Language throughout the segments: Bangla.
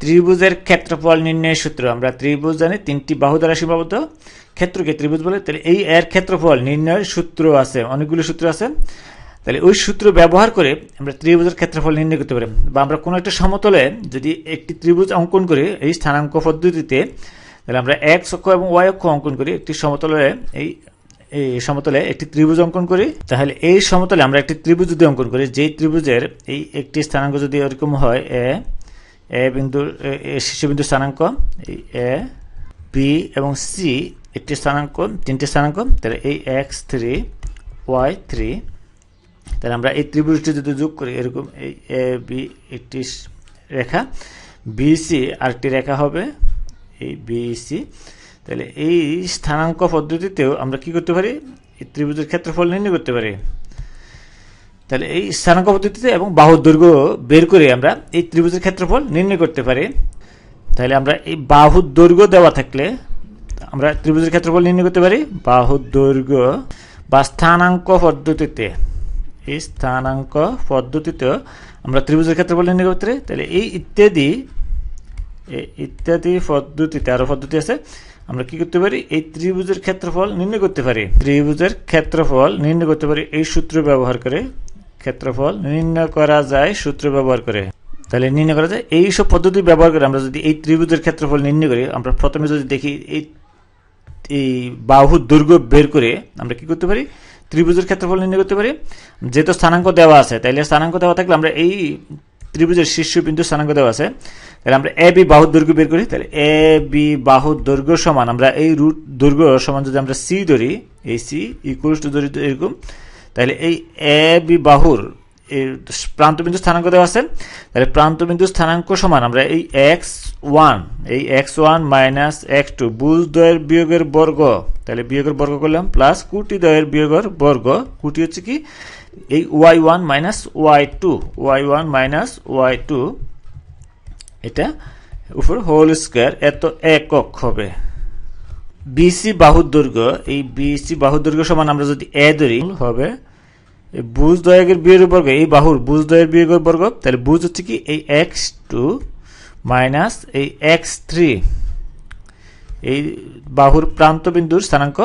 ত্রিভুজের ক্ষেত্রফল নির্ণয়ের সূত্র। আমরা ত্রিভুজ জানি, তিনটি বাহু দ্বারা সীমাবদ্ধ। ক্ষেত্রকে ত্রিভুজ বলে, তাহলে এই এর ক্ষেত্রফল নির্ণয়ের সূত্র আছে, অনেকগুলো সূত্র আছে। তাহলে ওই সূত্র ব্যবহার করে আমরা ত্রিভুজের ক্ষেত্রফল নির্ণয় করতে পারি। বা আমরা কোনো একটা সমতলে যদি একটি ত্রিভুজ অঙ্কন করি, এই স্থানাঙ্ক পদ্ধতিতে, তাহলে আমরা এক্স অক্ষ এবং ওয়াই অক্ষ অঙ্কন করি। একটি সমতলে, এই এই সমতলে একটি ত্রিভুজ অঙ্কন করি। তাহলে এই সমতলে আমরা একটি ত্রিভুজ যদি অঙ্কন করি, যেই ত্রিভুজের এই একটি স্থানাঙ্ক যদি এরকম হয়, এ এ বিন্দু শীর্ষবিন্দু স্থানাঙ্ক এ বি এবং সি একটি স্থানাঙ্ক তিনটি স্থানাঙ্ক তাহলে এই এক্স থ্রি ওয়াই থ্রি তাহলে আমরা এই ত্রিভুজটি যদি যোগ করি, এরকম এই এ বি একটি রেখা বি বিসি আরেকটি রেখা হবে, এই বিসি তাহলে এই স্থানাঙ্ক পদ্ধতিতেও আমরা কি করতে পারি? এই ত্রিভুজের ক্ষেত্রফল নির্ণয় করতে পারি। তাহলে এই স্থানাঙ্ক পদ্ধতিতে এবং বাহুর দৈর্ঘ্য বের করে আমরা এই ত্রিভুজের ক্ষেত্রফল নির্ণয় করতে পারি। তাহলে আমরা এই বাহুর দৈর্ঘ্য দেওয়া থাকলে আমরা ত্রিভুজের ক্ষেত্রফল নির্ণয় করতে পারি। বাহুর দৈর্ঘ্য বা স্থানাঙ্ক পদ্ধতিতে, এই স্থানাঙ্ক পদ্ধতিতেও আমরা ত্রিভুজের ক্ষেত্রফল নির্ণয় করতে পারি। তাহলে এই ইত্যাদি ইত্যাদি পদ্ধতিতে আরও পদ্ধতি আছে। আমরা কি করতে পারি? এই ত্রিভুজের ক্ষেত্রফল নির্ণয় করতে পারি। ত্রিভুজের ক্ষেত্রফল নির্ণয় করতে পারি এই সূত্র ব্যবহার করে। ক্ষেত্রফল নির্ণয় করা যায় সূত্র ব্যবহার করে। তাহলে নির্ণয় করা যায়, এই সব পদ্ধতি ব্যবহার করে আমরা যদি এই ত্রিভুজের ক্ষেত্রফল নির্ণয় করি, আমরা প্রথমে যদি দেখি এই এই বাহুর দৈর্ঘ্য বের করে আমরা কি করতে পারি? ত্রিভুজের ক্ষেত্রফল নির্ণয় করতে পারি। যেহেতু স্থানাঙ্ক দেওয়া আছে, তাইলে স্থানাঙ্ক দেওয়া থাকলে আমরা এই ত্রিভুজের শীর্ষবিন্দু স্থানাঙ্ক দেওয়া আছে। তাহলে আমরা এ বি বাহুর দৈর্ঘ্য বের করি, তাহলে এ বি বাহুর দৈর্ঘ্য সমান, আমরা এই রুট দৈর্ঘ্য সমান যদি আমরা সি ধরি, এই সি ইকুয়ালস টু ধরি এরকম তাহলে এই এ, বি, বাহুর প্রান্তবিন্দু স্থানাঙ্ক দেওয়া আছে। তাহলে প্রান্তবিন্দু স্থানাঙ্ক সমান আমরা এই এক্স ওয়ান, এই X one minus X two বুজ দয়ের বিয়োগের বর্গ, তাহলে বিয়োগের বর্গ করলাম, প্লাস কুটি দয়ের বিয়োগের বর্গ, কুটি হচ্ছে কি? এই Y one minus Y two, Y one minus Y two, এটা উপর হোল স্কোয়ার, এত একক হবে। বিসি বাহুর দৈর্ঘ্য এই বিসি বাহুর দৈর্ঘ্য সমান আমরা যদি এ ধরি, হবে বুজ দয়ের বিয়োগের বর্গ, এই বাহুর বুজ দয়ের বিয়োগের বর্গ, তাহলে বুজ হচ্ছে কি? এই এক্স টু মাইনাস এই এক্স থ্রি এই বাহুর প্রান্তবিন্দুর স্থানাঙ্ক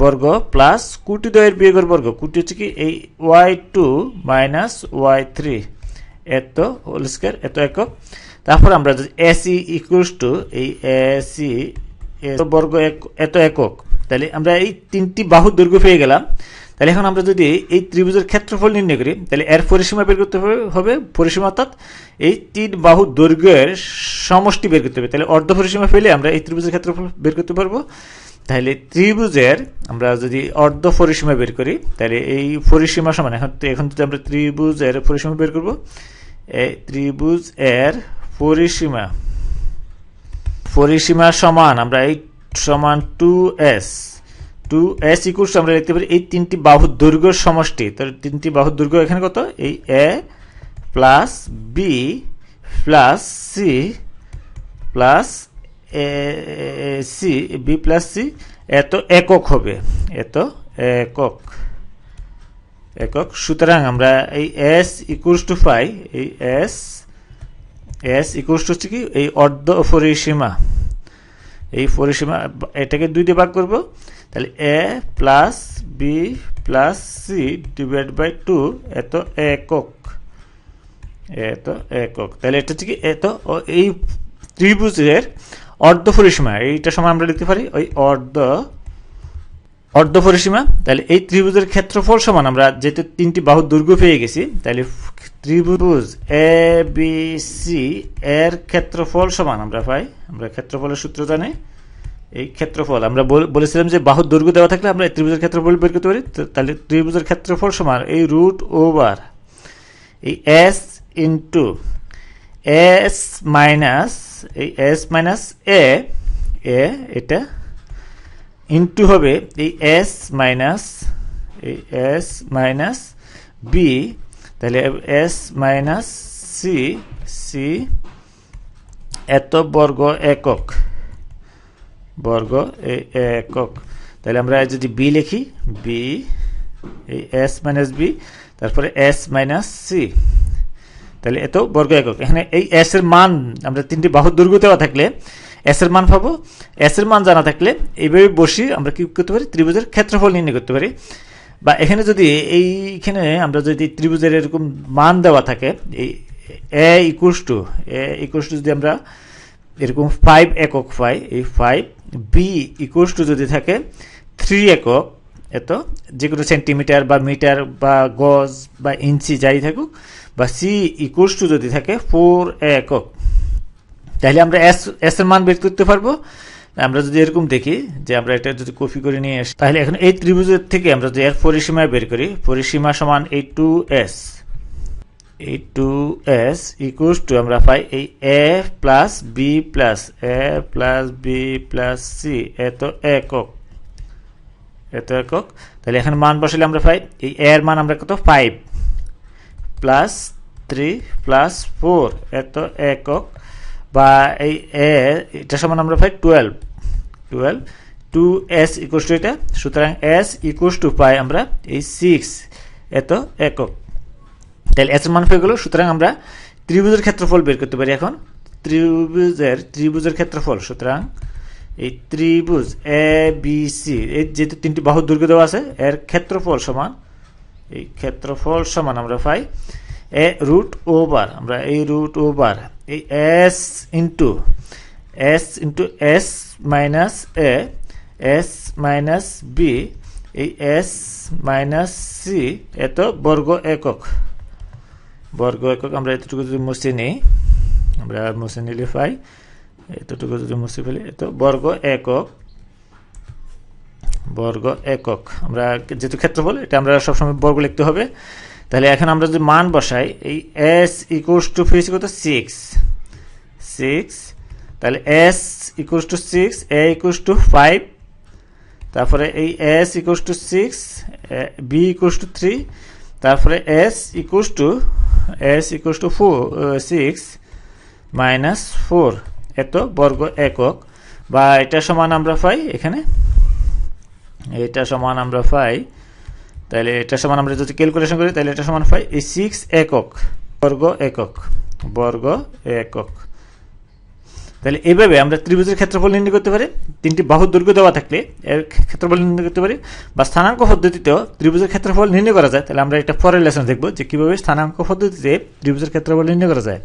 বর্গ প্লাস কুটি দয়ের বিয়োগের বর্গ। কুটি হচ্ছে কি? এই Y two minus Y three এত হোল স্কোয়ার, এত একক। তারপর আমরা যদি এসি ইকুয়ালস টু এই এসি বর্গ এত একক। তাহলে আমরা এই তিনটি বাহুর দৈর্ঘ্য পেয়ে গেলাম। তাহলে এখন আমরা যদি এই ত্রিভুজের ক্ষেত্রফল নির্ণয় করি, তাহলে এর পরিসীমা বের করতে হবে পরিসীমা অর্থাৎ এই তিন বাহু দৈর্ঘ্যের সমষ্টি বের করতে হবে। তাহলে অর্ধ পরিসীমা পেলে আমরা এই ত্রিভুজের ক্ষেত্রফল বের করতে পারব। তাহলে ত্রিভুজের আমরা যদি অর্ধ পরিসীমা বের করি, তাহলে এই পরিসীমা সমান, এখন এখন যদি আমরা ত্রিভুজের পরিসীমা বের করব, এই ত্রিভুজ এর পরিসীমা পরিসীমা সমান, আমরা এই সমান two S two S equals আমরা লিখতে পারি এই তিনটি বাহুর দৈর্ঘ্য সমষ্টি। তাহলে তিনটি বাহুর দৈর্ঘ্য এখানে কত? এই A plus B plus C plus A C B plus C এত একক হবে, এত একক। একক। সুতরাং আমরা এই এস ইকুয়ালস টু পাই এই এস এস ইকুয়ালস টু হচ্ছে কি? এই অর্ধ পরিসীমা। এই পরিসীমা, এটাকে দুই দিয়ে ভাগ করব। তাহলে A plus B plus C divide by two এত একক। এত একক। তাহলে এটা হচ্ছে কি? এত এই ত্রিভুজের অর্ধ পরিসীমা, এইটা সময় আমরা লিখতে পারি, ওই অর্ধ অর্ধ পরিসীমা। তাহলে এই ত্রিভুজের ক্ষেত্রফল সমান, আমরা যেহেতু তিনটি বাহুর দৈর্ঘ্য পেয়ে গেছি, তাহলে ত্রিভুজ এ বি সি এর ক্ষেত্রফল সমান, আমরা পাই। আমরা ক্ষেত্রফলের সূত্র জানি। এই ক্ষেত্রফল, আমরা বলেছিলাম যে বাহুর দৈর্ঘ্য দেওয়া থাকলে আমরা ত্রিভুজের ক্ষেত্রফল বের করতে পারি। তাহলে ত্রিভুজের ক্ষেত্রফল সমান এই রুট ওভার এই এস ইন্টু এস মাইনাস এই এস মাইনাস এ এ এটা ইন্টু হবে এই এস মাইনাস এই এস মাইনাস বি তাহলে এস মাইনাস সি সি এত বর্গ একক। বর্গ একক। তাহলে আমরা যদি বি লিখি বি এই এস মাইনাস বি তারপরে এস মাইনাস সি তাহলে এত বর্গ একক। এখানে এই এস এর মান, আমরা তিনটি বাহু দেওয়া থাকলে এস এর মান পাবো। এস এর মান জানা থাকলে এইভাবে বসি আমরা কি করতে পারি? ত্রিভুজের ক্ষেত্রফল নির্ণয় করতে পারি। বা এখানে যদি এইখানে আমরা যদি ত্রিভুজের এরকম মান দেওয়া থাকে, এই A equals to A equals to যদি আমরা এরকম ফাইভ একক পাই, এই ফাইভ বি ইকুয়াস টু যদি থাকে থ্রি একক, এত যে কোনো সেন্টিমিটার বা মিটার বা গজ বা ইঞ্চি যাই থাকুক, বা সি ইকুয়াস টু যদি থাকে ফোর একক। তাহলে আমরা এস এস এর মান বের করতে পারব। আমরা যদি এরকম দেখি যে আমরা এটা যদি কপি করে নিয়ে আসি, তাহলে এখন এই ত্রিভুজের থেকে আমরা যদি এর পরিসীমা বের করি, পরিসীমা সমান এই টু এস এই টু এস ইকুয়াস টু আমরা পাই এই A plus B plus A plus B plus C এত একক। এত একক। তাহলে এখানে মান বসালে আমরা পাই এই এর মান আমরা কত? Five plus three plus four এত একক। বা এই এ এটা সমান আমরা পাই twelve twelve two S equals to এটা। সুতরাং এস ইকুয়াস টু পাই আমরা এই সিক্স এত একক। তাহলে এস এর মান হয়ে গেল, সুতরাং আমরা ত্রিভুজের ক্ষেত্রফল বের করতে পারি এখন। ত্রিভুজের ত্রিভুজের ক্ষেত্রফল, সুতরাং এই ত্রিভুজ এ বি সি এই যেহেতু তিনটি বাহুর দৈর্ঘ্য দেওয়া আছে, এর ক্ষেত্রফল সমান, এই ক্ষেত্রফল সমান আমরা পাই এ রুট ওভার আমরা এই রুট ওভার এই S into S into S minus A S minus B এই এস মাইনাস সি এত বর্গ একক। বর্গ একক আমরা এতটুকু যদি মুছে নিই, আমরা মুছে নিলে পাই, এতটুকু যদি মুছে ফেলি, এত বর্গ একক বর্গ একক। আমরা যেহেতু ক্ষেত্রফল, এটা আমরা সবসময় বর্গ লিখতে হবে। তাহলে এখন আমরা যদি মান বসাই, এই এস ইকুয়ালস টু ফিস কত সিক্স সিক্স তাহলে S equals to six A equals to five তারপরে এই S equals to six B equals to three তারপরে S equals to S equals to four six minus four এত বর্গ একক। বা এটা সমান আমরা পাই এখানে। এটা সমান আমরা পাই, তাহলে এটা সমান আমরা যদি ক্যালকুলেশন করি, তাহলে এটা সমান পাই এই সিক্স একক, বর্গ একক বর্গ একক। তাহলে এইভাবে আমরা ত্রিভুজের ক্ষেত্রফল নির্ণয় করতে পারি, তিনটি বাহুর দৈর্ঘ্য দেওয়া থাকলে এর ক্ষেত্রফল নির্ণয় করতে পারি, বা স্থানাঙ্ক পদ্ধতিতেও ত্রিভুজের ক্ষেত্রফল নির্ণয় করা যায়। তাহলে আমরা এটা পরের লেসন দেখব যে কীভাবে স্থানাঙ্ক পদ্ধতিতে ত্রিভুজের ক্ষেত্রফল নির্ণয় করা যায়।